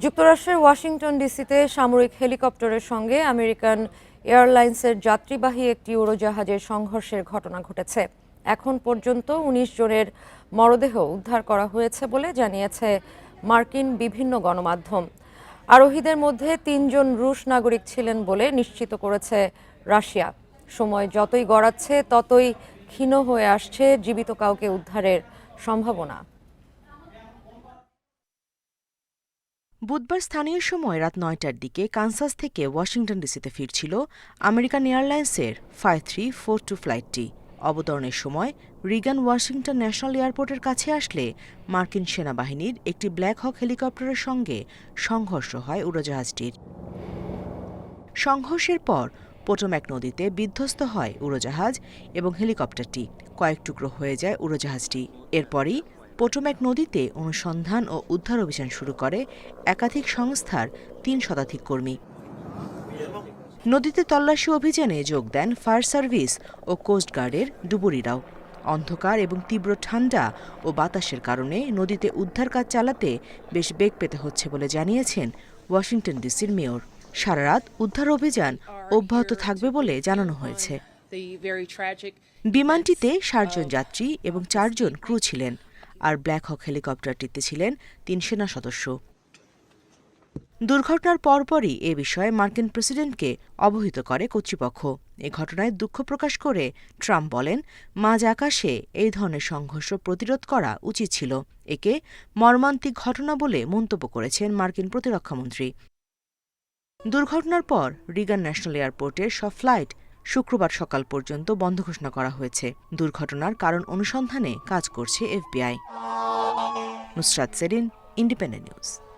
যুক্তরাষ্ট্রের ওয়াশিংটন ডিসিতে সামরিক হেলিকপ্টারের সঙ্গে আমেরিকান এয়ারলাইন্সের যাত্রীবাহী একটি উড়োজাহাজের সংঘর্ষের ঘটনা ঘটেছে। এখন পর্যন্ত উনিশ জনের মরদেহ উদ্ধার করা হয়েছে বলে জানিয়েছে মার্কিন বিভিন্ন গণমাধ্যম। আরোহীদের মধ্যে তিনজন রুশ নাগরিক ছিলেন বলে নিশ্চিত করেছে রাশিয়া। সময় যতই গড়াচ্ছে, ততই ক্ষীণ হয়ে আসছে জীবিত কাউকে উদ্ধারের সম্ভাবনা। বুধবার স্থানীয় সময় রাত নয়টার দিকে কানসাস থেকে ওয়াশিংটন ডিসিতে ফিরছিল আমেরিকান এয়ারলাইন্সের ফাইভ থ্রি ফোর টু ফ্লাইটটি। অবতরণের সময় রিগান ওয়াশিংটন ন্যাশনাল এয়ারপোর্টের কাছে আসলে মার্কিন সেনাবাহিনীর একটি ব্ল্যাক হক হেলিকপ্টারের সঙ্গে সংঘর্ষ হয় উড়োজাহাজটির। সংঘর্ষের পর পোটোম্যাক নদীতে বিধ্বস্ত হয় উড়োজাহাজ এবং হেলিকপ্টারটি। কয়েক টুকরো হয়ে যায় উড়োজাহাজটি। এরপরই পোটোম্যাক নদীতে অনুসন্ধান ও উদ্ধার অভিযান শুরু করে একাধিক সংস্থার তিন শতাধিক কর্মী। নদীতে তল্লাশি অভিযানে যোগ দেন ফায়ার সার্ভিস ও কোস্টগার্ডের ডুবুরিরাও। অন্ধকার এবং তীব্র ঠান্ডা ও বাতাসের কারণে নদীতে উদ্ধার কাজ চালাতে বেশ বেগ পেতে হচ্ছে বলে জানিয়েছেন ওয়াশিংটন ডিসির মেয়র। সারা রাত উদ্ধার অভিযান অব্যাহত থাকবে বলে জানানো হয়েছে। বিমানটিতে ষাটজন যাত্রী এবং চারজন ক্রু ছিলেন। আর ব্ল্যাক হক হেলিকপ্টারটিতে ছিলেন তিন সেনা সদস্য। দুর্ঘটনার পরপরই এ বিষয়ে মার্কিন প্রেসিডেন্টকে অবহিত করে কর্তৃপক্ষ। এ ঘটনায় দুঃখ প্রকাশ করে ট্রাম্প বলেন, মাঝ আকাশে এই ধরনের সংঘর্ষ প্রতিরোধ করা উচিত ছিল। একে মর্মান্তিক ঘটনা বলে মন্তব্য করেছেন মার্কিন প্রতিরক্ষামন্ত্রী। দুর্ঘটনার পর রিগান ন্যাশনাল এয়ারপোর্টের সব ফ্লাইট শুক্রবার সকাল পর্যন্ত বন্ধ ঘোষণা করা হয়েছে। দুর্ঘটনার কারণ অনুসন্ধানে কাজ করছে FBI. Nusrat Serin, Independent News.